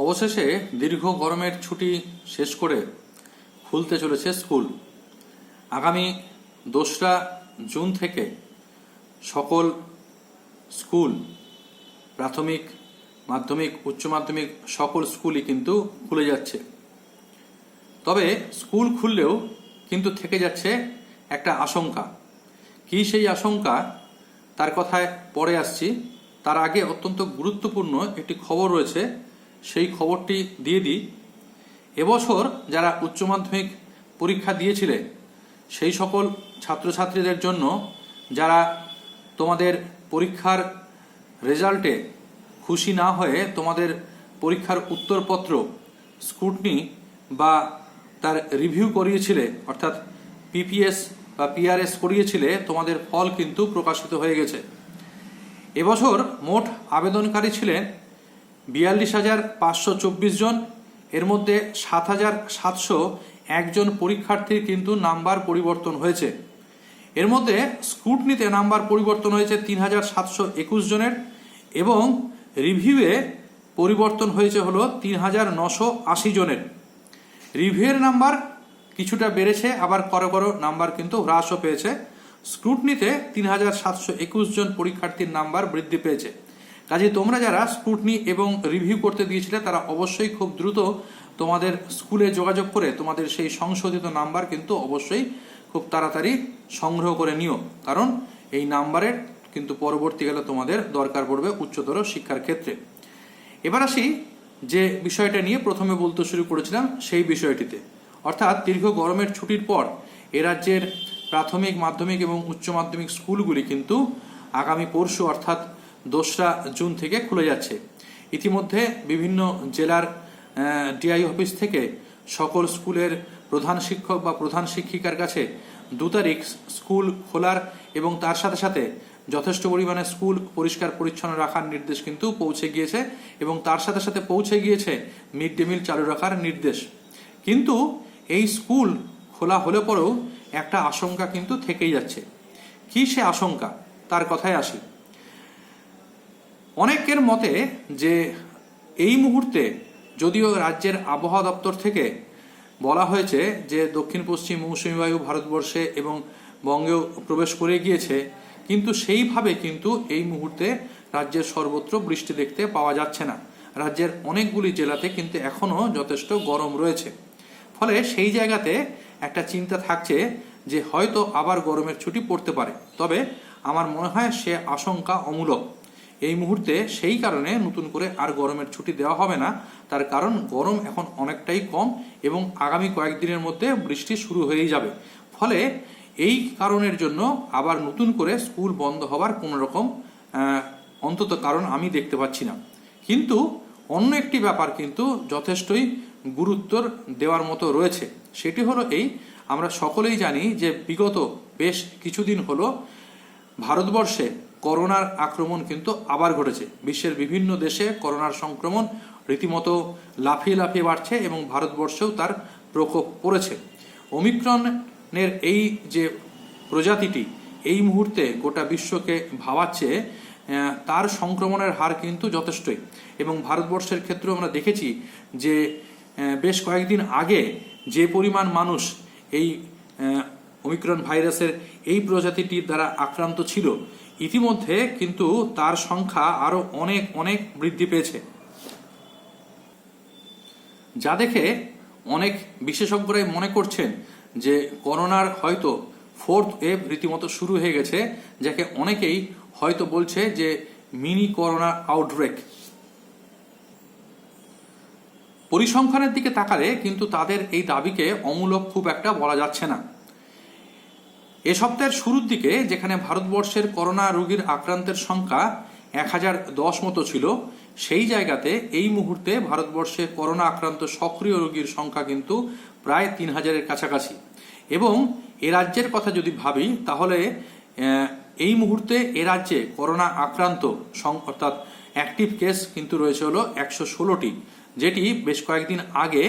অবশেষে দীর্ঘ গরমের ছুটি শেষ করে খুলতে চলেছে স্কুল। আগামী দোসরা জুন থেকে সকল স্কুল, প্রাথমিক, মাধ্যমিক, উচ্চ মাধ্যমিক সকল স্কুলই কিন্তু খুলে যাচ্ছে। তবে স্কুল খুললেও কিন্তু থেকে যাচ্ছে একটা আশঙ্কা। কি সেই আশঙ্কা? তার কথায় পরে আসছি। তার আগে অত্যন্ত গুরুত্বপূর্ণ একটি খবর রয়েছে। সেই খবরটি দিয়ে দিই। এবছর যারা উচ্চ মাধ্যমিক পরীক্ষা দিয়েছিলে, সেই সকল ছাত্রছাত্রীদের জন্য যারা তোমাদের পরীক্ষার রেজাল্টে খুশি না হয়ে তোমাদের পরীক্ষার উত্তরপত্র স্ক্রুটনি বা তার রিভিউ করিয়েছিলে, অর্থাৎ পিপিএস বা পিআরএস করিয়েছিলে, তোমাদের ফল কিন্তু প্রকাশিত হয়ে গেছে। এবছর মোট আবেদনকারী ছিলেন বিয়াল্লিশ হাজার পাঁচশো চব্বিশ জন, এর মধ্যে সাত হাজার সাতশো একজন পরীক্ষার্থীর কিন্তু নাম্বার পরিবর্তন হয়েছে। এর মধ্যে স্ক্রুটনিতে নাম্বার পরিবর্তন হয়েছে তিন হাজার সাতশো একুশ জনের এবং রিভিউয়ে পরিবর্তন হয়েছে হলো তিন হাজার নশো আশি জনের। রিভিউয়ের নাম্বার কিছুটা বেড়েছে, আবার করো করো নাম্বার কিন্তু হ্রাসও পেয়েছে। স্ক্রুটনিতে তিন হাজার সাতশো একুশ জন পরীক্ষার্থীর নাম্বার বৃদ্ধি পেয়েছে। কাজে তোমরা যারা স্ক্রুটনি এবং রিভিউ করতে দিয়েছিলে, তারা অবশ্যই খুব দ্রুত তোমাদের স্কুলে যোগাযোগ করে তোমাদের সেই সংশোধিত নাম্বার কিন্তু অবশ্যই খুব তাড়াতাড়ি সংগ্রহ করে নিও। কারণ এই নাম্বারের কিন্তু পরবর্তীকালে তোমাদের দরকার পড়বে উচ্চতর শিক্ষার ক্ষেত্রে। এবার আসি যে বিষয়টা নিয়ে প্রথমে বলতে শুরু করেছিলাম সেই বিষয়টিতে। অর্থাৎ দীর্ঘ গরমের ছুটির পর এ রাজ্যের প্রাথমিক, মাধ্যমিক এবং উচ্চ মাধ্যমিক স্কুলগুলি কিন্তু আগামী পরশু অর্থাৎ দোসরা জুন থেকে খুলে যাচ্ছে। ইতিমধ্যে বিভিন্ন জেলার ডিআই অফিস থেকে সকল স্কুলের প্রধান শিক্ষক বা প্রধান শিক্ষিকার কাছে দু তারিখ স্কুল খোলার এবং তার সাথে সাথে যথেষ্ট পরিমাণে স্কুল পরিষ্কার পরিচ্ছন্ন রাখার নির্দেশ কিন্তু পৌঁছে গিয়েছে এবং তার সাথে সাথে পৌঁছে গিয়েছে মিড ডে মিল চালু রাখার নির্দেশ। কিন্তু এই স্কুল খোলা হলে পরেও একটা আশঙ্কা কিন্তু থেকেই যাচ্ছে। কি সে আশঙ্কা? তার কথায় আসি। অনেকের মতে যে এই মুহূর্তে যদিও রাজ্যের আবহাওয়া দপ্তর থেকে বলা হয়েছে যে দক্ষিণ পশ্চিম মৌসুমী বায়ু ভারতবর্ষে এবং বঙ্গেও প্রবেশ করে গিয়েছে, কিন্তু সেইভাবে কিন্তু এই মুহূর্তে রাজ্যের সর্বত্র বৃষ্টি দেখতে পাওয়া যাচ্ছে না। রাজ্যের অনেকগুলি জেলাতে কিন্তু এখনও যথেষ্ট গরম রয়েছে। ফলে সেই জায়গাতে একটা চিন্তা থাকছে যে হয়তো আবার গরমের ছুটি পড়তে পারে। তবে আমার মনে হয় সে আশঙ্কা অমূলক। এই মুহূর্তে সেই কারণে নতুন করে আর গরমের ছুটি দেওয়া হবে না। তার কারণ গরম এখন অনেকটাই কম এবং আগামী কয়েকদিনের মধ্যে বৃষ্টি শুরু হয়েই যাবে। ফলে এই কারণের জন্য আবার নতুন করে স্কুল বন্ধ হওয়ার কোনো রকম অন্তত কারণ আমি দেখতে পাচ্ছি না। কিন্তু অন্য একটি ব্যাপার কিন্তু যথেষ্টই গুরুত্বর দেওয়ার মতো রয়েছে। সেটি হলো এই, আমরা সকলেই জানি যে বিগত বেশ কিছুদিন হলো ভারতবর্ষে করোনার আক্রমণ কিন্তু আবার ঘটেছে। বিশ্বের বিভিন্ন দেশে করোনার সংক্রমণ রীতিমতো লাফিয়ে লাফিয়ে বাড়ছে এবং ভারতবর্ষেও তার প্রকোপ পড়েছে। ওমিক্রনের এই যে প্রজাতিটি এই মুহূর্তে গোটা বিশ্বকে ভাবাচ্ছে তার সংক্রমণের হার কিন্তু যথেষ্টই। এবং ভারতবর্ষের ক্ষেত্রেও আমরা দেখেছি যে বেশ কয়েকদিন আগে যে পরিমাণ মানুষ এই ওমিক্রন ভাইরাসের এই প্রজাতিটির দ্বারা আক্রান্ত ছিল ইতিমধ্যে কিন্তু তার সংখ্যা আরও অনেক অনেক বৃদ্ধি পেয়েছে। যা দেখে অনেক বিশেষজ্ঞরাই মনে করছেন যে করোনার হয়তো ফোর্থ ওয়েভ রীতিমতো শুরু হয়ে গেছে, যাকে অনেকেই হয়তো বলছে যে মিনি করোনা আউটব্রেক। পরিসংখ্যানের দিকে তাকালে কিন্তু তাদের এই দাবিকে অমূলক খুব একটা বলা যাচ্ছে না। এ সপ্তাহের শুরুর দিকে যেখানে ভারতবর্ষের করোনা রোগীর আক্রান্তের সংখ্যা এক হাজার দশ মতো ছিল, সেই জায়গাতে এই মুহূর্তে ভারতবর্ষে করোনা আক্রান্ত সক্রিয় রোগীর সংখ্যা কিন্তু প্রায় তিন হাজারের কাছাকাছি। এবং এ রাজ্যের কথা যদি ভাবি, তাহলে এই মুহূর্তে এ রাজ্যে করোনা আক্রান্ত অর্থাৎ অ্যাক্টিভ কেস কিন্তু রয়েছে হলো একশো ষোলোটি, যেটি বেশ কয়েকদিন আগে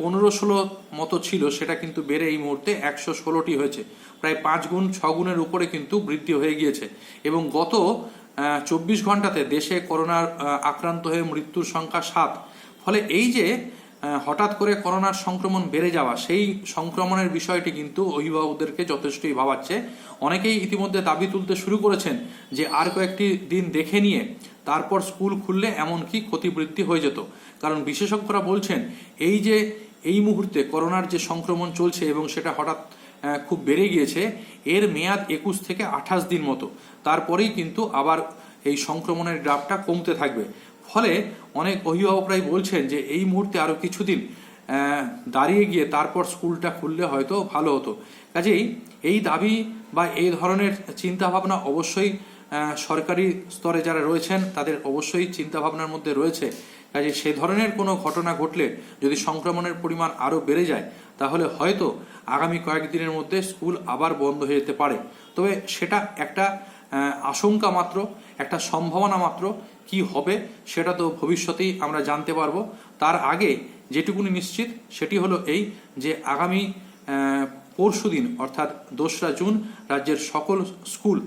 পনেরো ষোলো মতো ছিল, সেটা কিন্তু বেড়ে এই মুহূর্তে একশো ষোলোটি হয়েছে। প্রায় পাঁচ গুণ, ছ গুণের উপরে কিন্তু বৃদ্ধি হয়ে গিয়েছে। এবং গত চব্বিশ ঘন্টাতে দেশে করোনার আক্রান্ত হয়ে মৃত্যুর সংখ্যা সাত। ফলে এই যে হঠাৎ করে করোনার সংক্রমণ বেড়ে যাওয়া, সেই সংক্রমণের বিষয়টি কিন্তু অভিভাবকদেরকে যথেষ্টই ভাবাচ্ছে। অনেকেই ইতিমধ্যে দাবি তুলতে শুরু করেছেন যে, আর কয়েকটি দিন দেখে নিয়ে তারপর স্কুল খুললে এমনকি ক্ষতিবৃদ্ধি হয়ে যেত। কারণ বিশেষজ্ঞরা বলছেন, এই যে, এই মুহূর্তে করোনার যে সংক্রমণ চলছে এবং সেটা হঠাৎ খুব বেড়ে গিয়েছে, এর মেয়াদ একুশ থেকে আঠাশ দিন মতো। তারপরেই কিন্তু আবার এই সংক্রমণের গ্রাফটা কমতে থাকবে। ফলে অনেক অভিভাবকরাই বলছেন যে এই মুহূর্তে আরও কিছুদিন দাঁড়িয়ে গিয়ে তারপর স্কুলটা খুললে হয়তো ভালো হতো। কাজেই এই দাবি বা এই ধরনের চিন্তাভাবনা অবশ্যই সরকারি স্তরে যারা রয়েছেন তাদের অবশ্যই চিন্তাভাবনার মধ্যে রয়েছে। কাজে সে ধরনের কোনো ঘটনা ঘটলে যদি সংক্রমণের পরিমাণ আরও বেড়ে যায়, তাহলে হয়তো আগামী কয়েকদিনের মধ্যে স্কুল আবার বন্ধ হয়ে যেতে পারে। তবে সেটা একটা আশঙ্কা মাত্র, একটা সম্ভাবনা মাত্র, কি হবে সেটা তো ভবিষ্যতেই আমরা জানতে পারব। তার আগে যেটুকুনি নিশ্চিত, সেটি হলো এই যে আগামী পরশু দিন, অর্থাৎ দোসরা জুন, রাজ্যের সকল স্কুল,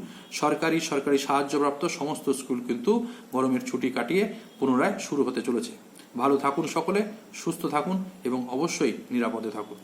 সরকারি সরকারি সাহায্যপ্রাপ্ত সমস্ত স্কুল কিন্তু গরমের ছুটি কাটিয়ে পুনরায় শুরু হতে চলেছে। ভালো থাকুন সকলে, সুস্থ থাকুন এবং অবশ্যই নিরাপদে থাকুন।